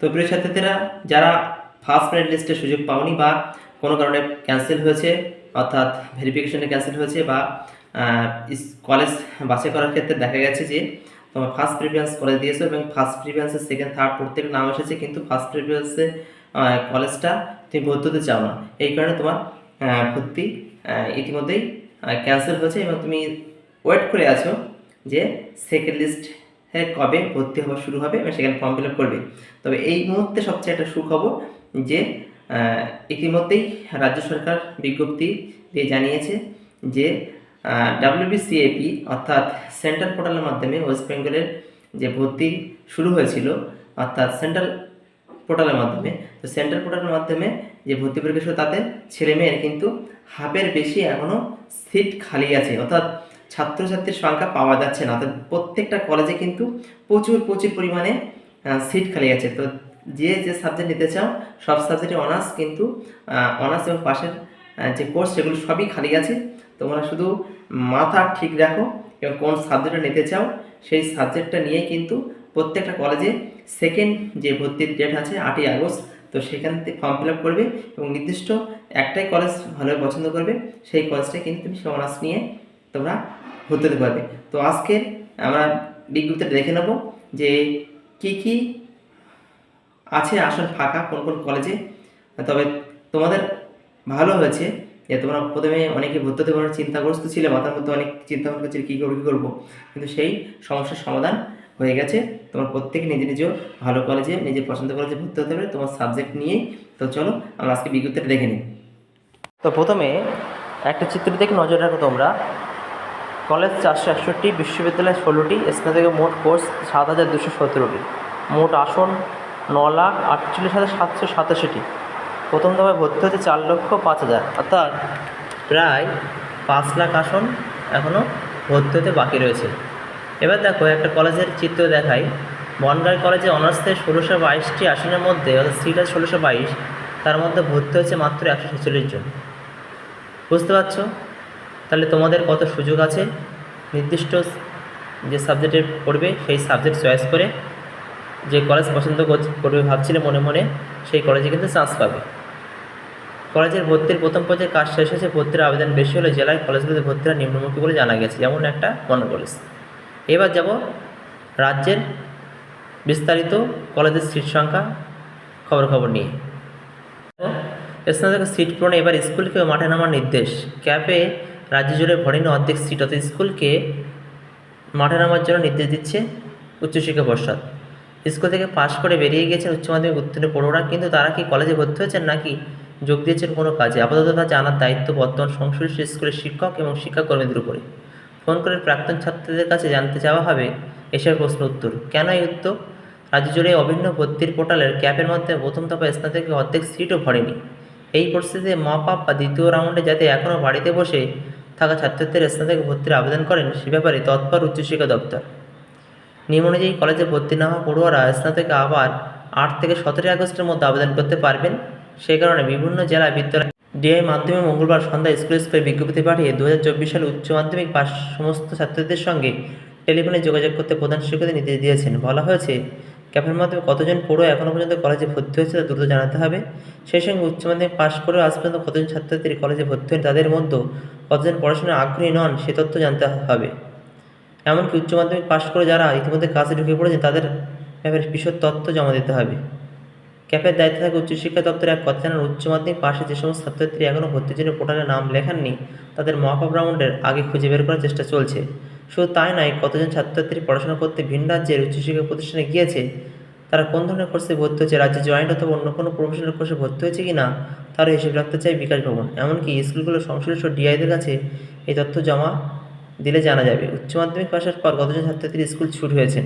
তো প্রিয় ছাত্রীরা যারা ফার্স্ট মেরিট লিস্টে সুযোগ পাওনি বা কোনো কারণে ক্যান্সেল হয়েছে, অর্থাৎ ভেরিফিকেশনে ক্যান্সেল হয়েছে বা কলেজ বাছাই করার ক্ষেত্রে দেখা গেছে যে, তোমার ফার্স্ট প্রিফারেন্স কলেজ দিয়েছ এবং ফার্স্ট প্রিফারেন্সে সেকেন্ড থার্ড প্রত্যেকের নাম এসেছে, কিন্তু ফার্স্ট প্রিফারেন্সে কলেজটা তুমি ভর্তি হতে চাও না। এই কারণে তোমার ভর্তি ইতিমধ্যেই ক্যান্সেল হয়েছে এবং তুমি ওয়েট করে আছো যে সেকেন্ড লিস্ট কবে ভর্তি হওয়া শুরু হবে এবং সেখানে ফর্ম ফিল আপ করবে। তবে এই মুহূর্তে সবচেয়ে একটা সুখবর যে ইতিমধ্যেই রাজ্য সরকার বিজ্ঞপ্তি দিয়ে জানিয়েছে যে ডাব্লিউবিসিএপি অর্থাৎ সেন্ট্রাল পোর্টালের মাধ্যমে ওয়েস্ট বেঙ্গলের যে ভর্তি শুরু হয়েছিল, অর্থাৎ সেন্ট্রাল পোর্টালের মাধ্যমে, তো সেন্ট্রাল পোর্টালের মাধ্যমে যে ভর্তি পরীক্ষা ছিল তাতে ছেলে মেয়ের কিন্তু হাফের বেশি এখনও সিট খালি আছে। অর্থাৎ ছাত্রছাত্রীর সংখ্যা পাওয়া যাচ্ছে না। তো প্রত্যেকটা কলেজে কিন্তু প্রচুর প্রচুর পরিমাণে সিট খালি আছে। তো যে যে সাবজেক্ট নিতে চাও, সব সাবজেক্টে অনার্স কিন্তু অনার্স এবং পাশের যে কোর্স সেগুলো সবই খালি আছে। তোমরা শুধু মাথা ঠিক রাখো এবং কোন সাবজেক্টটা নিতে চাও, সেই সাবজেক্টটা নিয়ে কিন্তু প্রত্যেকটা কলেজে সেকেন্ড যে ভর্তির ডেট আছে, আটই আগস্ট, তো সেখান থেকে ফর্ম ফিল আপ করবে এবং নির্দিষ্ট একটাই কলেজ ভালোভাবে পছন্দ করবে, সেই কলেজটাই কিন্তু তুমি সে অনার্স নিয়ে তোমরা ভর্তি হতে পারবে। তো আজকে আমরা বিজ্ঞপ্তিটা দেখে নেব যে কি কি আছে আসন ফাঁকা, কোন কোন কলেজে তবে তোমাদের ভালো হয়েছে যে তোমরা প্রথমে অনেকে ভর্তি হতে পারার চিন্তাগ্রস্ত ছিলে, মাথার মধ্যে অনেক চিন্তা ভাবনা করছিলে, কী করব কী করব। কিন্তু সেই সমস্যার সমাধান হয়ে গেছে। তোমার প্রত্যেকে নিজে নিজেও ভালো কলেজে নিজের পছন্দ কলেজে ভর্তি হতে পারে তোমার সাবজেক্ট নিয়েই তো চলো, আমরা আজকে বিজ্ঞপ্তিটা দেখে নিই। তো প্রথমে একটা চিত্র দেখে নজর রাখো তোমরা। কলেজ চারশো একষট্টি, বিশ্ববিদ্যালয় ষোলোটি স্নাতক মোট কোর্স সাত হাজার দুশো সতেরোটি। মোট আসন ন লাখ আটচল্লিশ হাজার সাতশো সাতাশিটি। প্রথম দফায় ভর্তি হতে চার লক্ষ পাঁচ হাজার। অর্থাৎ প্রায় পাঁচ লাখ আসন এখনও ভর্তি হতে বাকি রয়েছে। এবার দেখো, একটা কলেজের চিত্র দেখাই। বনগাঁই কলেজে অনার্সে ষোলোশো বাইশটি আসনের মধ্যে, অর্থাৎ সিট ষোলোশো বাইশ, তার মধ্যে ভর্তি হচ্ছে মাত্র একশো ছেচল্লিশ জন। বুঝতে পারছ? তাহলে তোমাদের কত সুযোগ আছে? নির্দিষ্ট যে সাবজেক্টে পড়বে, সেই সাবজেক্ট চয়েস করে যে কলেজ পছন্দ কর- করবে ভাবছিলে মনে মনে, সেই কলেজে কিন্তু চান্স পাবে। কলেজের ভর্তির প্রথম পর্যায়ে কাজ শেষ হয়েছে, ভর্তির আবেদন বেশি হলে জেলায় কলেজগুলিতে ভর্তিরা নিম্নমুখী বলে জানা গেছে, যেমন একটা বর্ণ কলেজ এবার যাব রাজ্যের বিস্তারিত কলেজের সিট সংখ্যা খবর খবর নিয়ে স্নাতক সিট পূরণে এবার স্কুলকে মাঠে নামার নির্দেশ। ক্যাপে রাজ্য জুড়ে ভরেনি অর্ধেক সিট অর্থাৎ স্কুলকে মাঠে নামার জন্য নির্দেশ দিচ্ছে উচ্চশিক্ষা পর্ষদ। স্কুল থেকে পাশ করে বেরিয়ে গেছেন উচ্চ মাধ্যমিক উত্তীর্ণ পড়ুয়ারা, কিন্তু তারা কি কলেজে ভর্তি হয়েছেন নাকি যোগ দিয়েছেন কোনো কাজে? আপাতত তা জানার দায়িত্ব বর্তমান সংশ্লিষ্ট স্কুলের শিক্ষক এবং শিক্ষাকর্মীদের উপরে ফোন করে প্রাক্তন ছাত্রদের কাছে জানতে চাওয়া হবে এসব প্রশ্ন উত্তর। কেন এই উত্তর রাজ্য জুড়ে অভিন্ন ভর্তির পোর্টালের ক্যাপের মধ্যে প্রথম দফা স্নাতকে অর্ধেক সিটও ভরেনি। এই পরিস্থিতিতে মপ আপ বা দ্বিতীয় রাউন্ডে যাতে এখনও বাড়িতে বসে থাকা ছাত্রদের স্নাতকে ভর্তির আবেদন করেন সে ব্যাপারে তৎপর উচ্চশিক্ষা দপ্তর। নিয়ম অনুযায়ী কলেজে ভর্তি না হওয়া পড়ুয়ারা স্নাতকে আবার আট থেকে সতেরোই আগস্টের মধ্যে আবেদন করতে পারবেন। সেই কারণে বিভিন্ন জেলা বিদ্যালয় ডিআই মাধ্যমে মঙ্গলবার সন্ধ্যায় স্কুল স্কুলে বিজ্ঞপ্তি পাঠিয়ে দু হাজার চব্বিশ সালে উচ্চ মাধ্যমিক পাশ সমস্ত ছাত্রদের সঙ্গে টেলিফোনে যোগাযোগ করতে প্রধান শিক্ষকদের নির্দেশ দিয়েছেন। বলা হয়েছে ক্যাফের মাধ্যমে কতজন পড়ুয়া এখনও পর্যন্ত কলেজে ভর্তি হয়েছে তা দ্রুত জানাতে হবে। সেই সঙ্গে উচ্চ মাধ্যমিক পাশ করেও আজ পর্যন্ত কতজন ছাত্রছাত্রী কলেজে ভর্তি হন তাদের মধ্যে কতজন পড়াশোনায় আগ্রহী নন সে তথ্য জানতে হবে। এমনকি উচ্চ মাধ্যমিক পাশ করে যারা ইতিমধ্যে কাজে ঢুকে পড়েছে তাদের ব্যাপারে বিশদ তথ্য জমা দিতে হবে। ক্যাপের দায়িত্বে থাকে উচ্চশিক্ষা দপ্তরে এক কথা জানান, উচ্চ মাধ্যমিক পাশে যে সমস্ত ছাত্রছাত্রী এখনও ভর্তির জন্য পোর্টালে নাম লেখাননি, তাদের মহাপাপ রাউন্ডের আগে খুঁজে বের করার চেষ্টা চলছে। শুধু তাই নয়, কতজন ছাত্রছাত্রী পড়াশোনা করতে ভিন রাজ্যের উচ্চশিক্ষা প্রতিষ্ঠানে গিয়েছে, তারা কোন ধরনের কোর্সে ভর্তি হয়েছে, রাজ্যে জয়েন্ট অথবা অন্য কোনো প্রফেশনাল কোর্সে ভর্তি হয়েছে কি না তারও হিসেব রাখতে চায় বিকাশ ভবন। এমনকি স্কুলগুলোর সংশ্লিষ্ট ডিআইদের কাছে এই তথ্য জমা দিলে জানা যাবে। উচ্চ মাধ্যমিক পাশের পর কতজন ছাত্রছাত্রী স্কুল ছুট হয়েছেন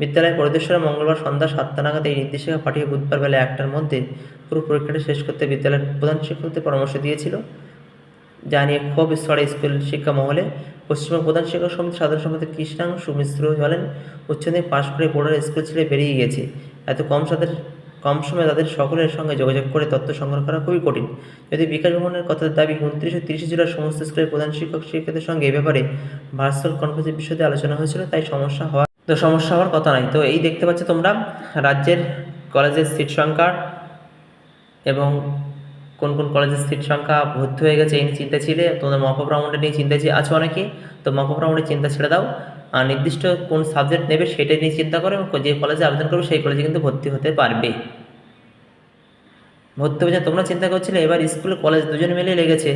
বিদ্যালয় পরিদর্শনে মঙ্গলবার সন্ধ্যা সাতটা নাগাদ এই নির্দেশিকা পাঠিয়ে বুধবার বেলা একটার মধ্যে পুরো পরীক্ষাটা শেষ করতে বিদ্যালয়ের প্রধান শিক্ষকদের পরামর্শ দিয়েছিল। যা নিয়ে ক্ষোভ স্তরে স্কুল শিক্ষা মহলে পশ্চিমবঙ্গ প্রধান শিক্ষক সমিতি, সাধারণ সম্পাদক কৃষ্ণাংশু মিশ্র বলেন, উচ্চ মাধ্যমিক পাশ করে বোর্ডের স্কুল ছেড়ে বেরিয়ে গেছে এত কম তাদের কম সময়ে তাদের সকলের সঙ্গে যোগাযোগ করে তথ্য সংগ্রহ করা খুবই কঠিন। যদি বিকাশ ভবনের কথা দাবি উনত্রিশ ও তিরিশে জেলার সমস্ত স্কুলের প্রধান শিক্ষক শিক্ষকদের সঙ্গে এ ব্যাপারে ভার্চুয়াল কনফারেন্সের বিষয়ে আলোচনা হয়েছিল, তাই সমস্যা হওয়ার তো সমস্যা হওয়ার কথা নাই। তো এই দেখতে পাচ্ছ তোমরা, রাজ্যের কলেজের সিট সংখ্যা এবং কোন কোন কলেজের সিট সংখ্যা ভর্তি হয়ে গেছে এই নিয়ে চিন্তা ছিলে? তোমাদের মক রাউন্ডে নিয়ে চিন্তা আছে অনেকে তো মক রাউন্ডে চিন্তা ছেড়ে দাও। আর নির্দিষ্ট কোন সাবজেক্ট নেবে সেটা নিয়ে চিন্তা করো এবং যে কলেজে আবেদন করবে সেই কলেজে কিন্তু ভর্তি হতে পারবে। ভর্তি হয়ে তোমরা চিন্তা করছিলে, এবার স্কুল কলেজ দুজন মিলেই লেগেছে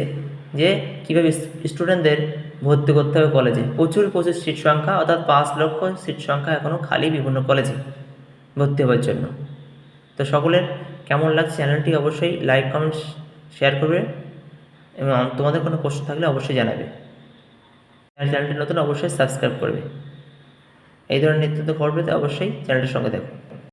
যে কীভাবে স্টুডেন্টদের ভর্তি করতে হবে কলেজে প্রচুর প্রচুর সিট সংখ্যা, অর্থাৎ পাঁচ লক্ষ সিট সংখ্যা এখনও খালি বিভিন্ন কলেজে ভর্তি হওয়ার জন্য। তো সকলের কেমন লাগছে চ্যানেলটি অবশ্যই লাইক কমেন্ট শেয়ার করবে এবং তোমাদের কোনো প্রশ্ন থাকলে অবশ্যই জানাবে। চ্যানেলটি নতুন অবশ্যই সাবস্ক্রাইব করবে। এই ধরনের নিত্য খবর পেতে অবশ্যই চ্যানেলটির সঙ্গে থাকুন